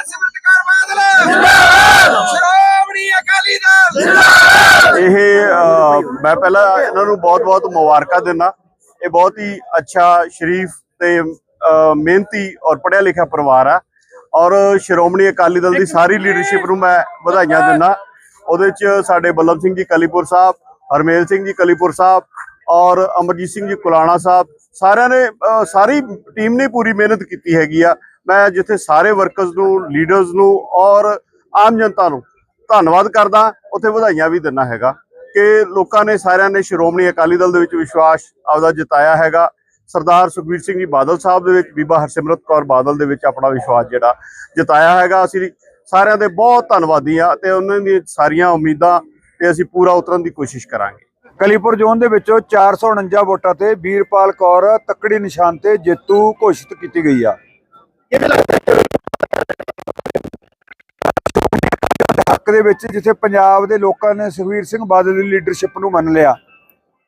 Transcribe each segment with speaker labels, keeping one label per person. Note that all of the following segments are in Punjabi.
Speaker 1: ਹਰਸਿਮਰਤ ਕੌਰ ਬਾਦਲ ਜਿੰਦਾਬਾਦ। ਸ਼੍ਰੋਮਣੀ ਅਕਾਲੀ ਦਲ
Speaker 2: ਇਹ ਅ, ਮੈਂ ਪਹਿਲਾਂ ਇਹਨਾਂ ਨੂੰ ਬਹੁਤ-ਬਹੁਤ ਮੁਬਾਰਕਾਂ ਦਿੰਦਾ। ਇਹ ਬਹੁਤ ਹੀ ਅੱਛਾ ਸ਼ਰੀਫ ਤੇ ਅ, ਮਿਹਨਤੀ ਔਰ ਪੜ੍ਹਿਆ ਲਿਖਿਆ ਪਰਿਵਾਰ ਆ। ਔਰ ਸ਼੍ਰੋਮਣੀ ਅਕਾਲੀ ਦਲ ਦੀ ਸਾਰੀ ਲੀਡਰਸ਼ਿਪ ਨੂੰ ਮੈਂ ਵਧਾਈਆਂ ਦਿੰਦਾ। ਉਹਦੇ ਚ ਸਾਡੇ ਬੱਲਭ ਸਿੰਘ ਜੀ ਕਲੀਪੁਰ ਸਾਹਿਬ ਹਰਮੇਲ ਸਿੰਘ ਜੀ ਕਲੀਪੁਰ ਸਾਹਿਬ ਔਰ ਅਮਰਜੀਤ ਸਿੰਘ ਜੀ ਕੁਲਾਣਾ ਸਾਹਿਬ ਸਾਰਿਆਂ ਨੇ ਅ, ਸਾਰੀ ਟੀਮ ਨੇ ਪੂਰੀ ਮਿਹਨਤ ਕੀਤੀ ਹੈਗੀ ਆ। ਮੈਂ ਜਿੱਥੇ ਸਾਰੇ ਵਰਕਰਸ ਨੂੰ ਲੀਡਰਸ ਨੂੰ ਔਰ ਆਮ ਜਨਤਾ ਨੂੰ ਧੰਨਵਾਦ ਕਰਦਾ, ਉੱਥੇ ਵਧਾਈਆਂ ਵੀ ਦਿੰਦਾ ਹੈਗਾ ਕਿ ਲੋਕਾਂ ਨੇ ਸਾਰਿਆਂ ਨੇ ਸ਼੍ਰੋਮਣੀ ਅਕਾਲੀ ਦਲ ਦੇ ਵਿੱਚ ਵਿਸ਼ਵਾਸ ਆਪਦਾ ਜਤਾਇਆ ਹੈਗਾ। ਸਰਦਾਰ ਸੁਖਬੀਰ ਸਿੰਘ ਜੀ ਬਾਦਲ ਸਾਹਿਬ ਦੇ ਵਿੱਚ, ਬੀਬਾ ਹਰਸਿਮਰਤ ਕੌਰ ਬਾਦਲ ਦੇ ਵਿੱਚ ਆਪਣਾ ਵਿਸ਼ਵਾਸ ਜਿਹੜਾ ਜਤਾਇਆ ਹੈਗਾ। ਅਸੀਂ ਸਾਰਿਆਂ ਦੇ ਬਹੁਤ ਧੰਨਵਾਦੀ ਆ ਤੇ ਉਹਨਾਂ ਦੀ ਸਾਰੀਆਂ ਉਮੀਦਾਂ ਤੇ ਅਸੀਂ ਪੂਰਾ ਉਤਰਨ ਦੀ ਕੋਸ਼ਿਸ਼ ਕਰਾਂਗੇ।
Speaker 3: ਕਲੀਪੁਰ ਜ਼ੋਨ ਦੇ ਵਿੱਚੋਂ 449 ਵੋਟਾਂ ਤੇ ਵੀਰਪਾਲ ਕੌਰ ਤੱਕੜੀ ਨਿਸ਼ਾਨ ਤੇ ਜੇਤੂ ਘੋਸ਼ਿਤ ਕੀਤੀ ਗਈ ਆ। ਹੱਕ ਦੇ ਵਿੱਚ ਜਿੱਥੇ ਪੰਜਾਬ ਦੇ ਲੋਕਾਂ ਨੇ ਸੁਖਵੀਰ ਸਿੰਘ ਬਾਦਲ ਦੀ ਲੀਡਰਸ਼ਿਪ ਨੂੰ ਮੰਨ ਲਿਆ।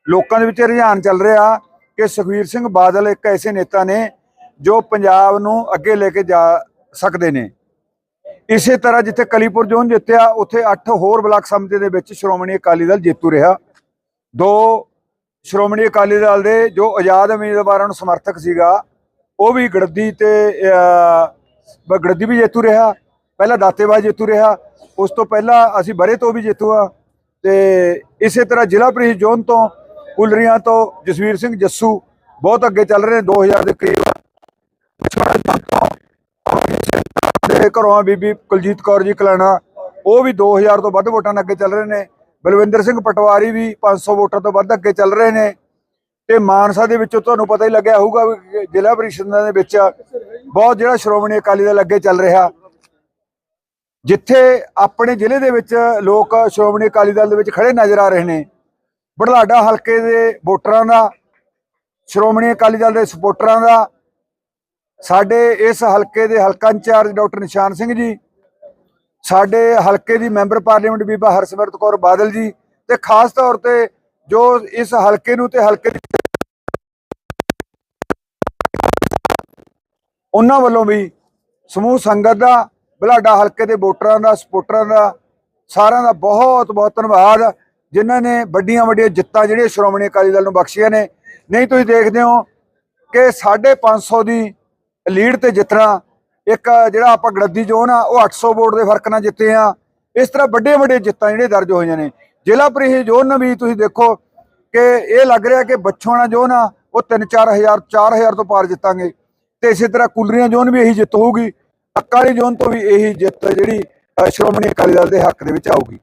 Speaker 3: ਲੋਕਾਂ ਦੇ ਵਿੱਚ ਇਹ ਰੁਝਾਨ ਚੱਲ ਰਿਹਾ ਕਿ ਸੁਖਵੀਰ ਸਿੰਘ ਬਾਦਲ ਇੱਕ ਐਸੇ ਨੇਤਾ ਨੇ ਜੋ ਪੰਜਾਬ ਨੂੰ ਅੱਗੇ ਲੈ ਕੇ ਜਾ ਸਕਦੇ ਨੇ। ਇਸੇ ਤਰ੍ਹਾਂ ਜਿੱਥੇ ਕਲੀਪੁਰ ਜ਼ੋਨ ਜਿੱਤਿਆ, ਉੱਥੇ 8 ਹੋਰ ਬਲਾਕ ਸਮਿਤੀ ਦੇ ਵਿੱਚ ਸ਼੍ਰੋਮਣੀ ਅਕਾਲੀ ਦਲ ਜੇਤੂ ਰਿਹਾ। ਦੋ ਸ਼੍ਰੋਮਣੀ ਅਕਾਲੀ ਦਲ ਦੇ ਜੋ ਆਜ਼ਾਦ ਉਮੀਦਵਾਰਾਂ ਨੂੰ ਸਮਰਥਕ ਸੀਗਾ ਉਹ ਵੀ ਗੜਦੀ ਤੇ ਅਹ, ਗੜਦੀ ਵੀ ਜੇਤੂ ਰਿਹਾ ਪਹਿਲਾਂ ਦਾਤੇਬਾਜ਼ ਜੇਤੂ ਰਿਹਾ ਉਸ ਤੋਂ ਪਹਿਲਾਂ ਅਸੀਂ ਬਰੇ ਤੋਂ ਵੀ ਜੇਤੂ ਆ ਤੇ ਇਸੇ ਤਰ੍ਹਾਂ ਜ਼ਿਲ੍ਹਾ ਪ੍ਰੀਸ਼ਦ ਜ਼ੋਨ ਤੋਂ ਕੁਲਰੀਆਂ ਤੋਂ ਜਸਵੀਰ ਸਿੰਘ ਜੱਸੂ ਬਹੁਤ ਅੱਗੇ ਚੱਲ ਰਹੇ ਨੇ 2000 ਦੇ ਕਰੀਬ। ਦੇ ਘਰੋਂ ਬੀਬੀ ਕੁਲਜੀਤ ਕੌਰ ਜੀ ਕਲਾਣਾ ਉਹ ਵੀ 2000 ਤੋਂ ਵੱਧ ਵੋਟਾਂ ਨਾਲ ਅੱਗੇ ਚੱਲ ਰਹੇ ਨੇ। ਬਲਵਿੰਦਰ ਸਿੰਘ ਪਟਵਾਰੀ ਵੀ 500 ਵੋਟਾਂ ਤੋਂ ਵੱਧ ਅੱਗੇ ਚੱਲ ਰਹੇ ਨੇ। ਤੇ ਮਾਨਸਾ ਦੇ ਵਿੱਚੋਂ ਤੁਹਾਨੂੰ ਪਤਾ ਹੀ ਲੱਗਿਆ ਹੋਊਗਾ ਵੀ ਜ਼ਿਲ੍ਹਾ ਪਰਿਸ਼ਦਾਂ ਦੇ ਵਿੱਚ ਬਹੁਤ ਜਿਹੜਾ ਸ਼੍ਰੋਮਣੀ ਅਕਾਲੀ ਦਲ ਅੱਗੇ ਚੱਲ ਰਿਹਾ। ਜਿੱਥੇ ਆਪਣੇ ਜ਼ਿਲ੍ਹੇ ਦੇ ਵਿੱਚ ਲੋਕ ਸ਼੍ਰੋਮਣੀ ਅਕਾਲੀ ਦਲ ਦੇ ਵਿੱਚ ਖੜੇ ਨਜ਼ਰ ਆ ਰਹੇ ਨੇ। ਬੜਲਾਡਾ ਹਲਕੇ ਦੇ ਵੋਟਰਾਂ ਦਾ, ਸ਼੍ਰੋਮਣੀ ਅਕਾਲੀ ਦਲ ਦੇ ਸਪੋਰਟਰਾਂ ਦਾ, ਸਾਡੇ ਇਸ ਹਲਕੇ ਦੇ ਹਲਕਾ ਇੰਚਾਰਜ ਡਾਕਟਰ ਨਿਸ਼ਾਨ ਸਿੰਘ ਜੀ, ਸਾਡੇ ਹਲਕੇ ਦੀ ਮੈਂਬਰ ਪਾਰਲੀਮੈਂਟ ਬੀਬਾ ਹਰਸਿਮਰਤ ਕੌਰ ਬਾਦਲ ਜੀ ਤੇ ਖਾਸ ਤੌਰ ਤੇ ਜੋ ਇਸ ਹਲਕੇ ਨੂੰ ਤੇ ਹਲਕੇ ਦੀ ਉਹਨਾਂ ਵੱਲੋਂ ਵੀ ਸਮੂਹ ਸੰਗਤ ਦਾ, ਬਲਾਡਾ ਹਲਕੇ ਦੇ ਵੋਟਰਾਂ ਦਾ ਸਪੋਰਟਰਾਂ ਦਾ, ਸਾਰਿਆਂ ਦਾ ਬਹੁਤ ਬਹੁਤ ਧੰਨਵਾਦ। ਜਿਨ੍ਹਾਂ ਨੇ ਵੱਡੀਆਂ ਵੱਡੀਆਂ ਜਿੱਤਾਂ ਜਿਹੜੀਆਂ ਸ਼੍ਰੋਮਣੀ ਅਕਾਲੀ ਦਲ ਨੂੰ ਬਖਸ਼ੀਆਂ ਨੇ। ਨਹੀਂ, ਤੁਸੀਂ ਦੇਖਦੇ ਹੋ ਕਿ 550 ਦੀ ਲੀਡ ਤੇ ਜਿੱਤਣਾ, ਇੱਕ ਜਿਹੜਾ ਆਪਾਂ ਗੜੱਦੀ ਜ਼ੋਨ ਆ, ਉਹ 800 ਵੋਟ ਦੇ ਫ਼ਰਕ ਨਾਲ ਜਿੱਤੇ ਆ। ਇਸ ਤਰ੍ਹਾਂ ਵੱਡੇ ਵੱਡੇ ਜਿੱਤਾਂ ਜਿਹੜੇ ਦਰਜ ਹੋਈਆਂ ਨੇ। ਜ਼ਿਲ੍ਹਾ ਪ੍ਰੀਸ਼ਦ ਜ਼ੋਨ ਵੀ ਤੁਸੀਂ ਦੇਖੋ ਕਿ ਇਹ ਲੱਗ ਰਿਹਾ ਕਿ ਬੱਚੋਣਾ ਜ਼ੋਨ ਆ, ਉਹ 3-4000 4000 ਤੋਂ ਪਾਰ ਜਿੱਤਾਂਗੇ। ਤੇ ਇਸੇ ਤਰ੍ਹਾਂ ਕੁਲਰੀਆਂ ਜ਼ੋਨ ਵੀ ਇਹੀ ਜਿੱਤ ਹੋਊਗੀ ਅਕਾਲੀ ਜ਼ੋਨ ਤੋਂ ਵੀ ਇਹੀ ਜਿੱਤ ਜਿਹੜੀ ਸ਼੍ਰੋਮਣੀ ਅਕਾਲੀ ਦਲ ਦੇ ਹੱਕ ਦੇ ਵਿੱਚ ਆਊਗੀ।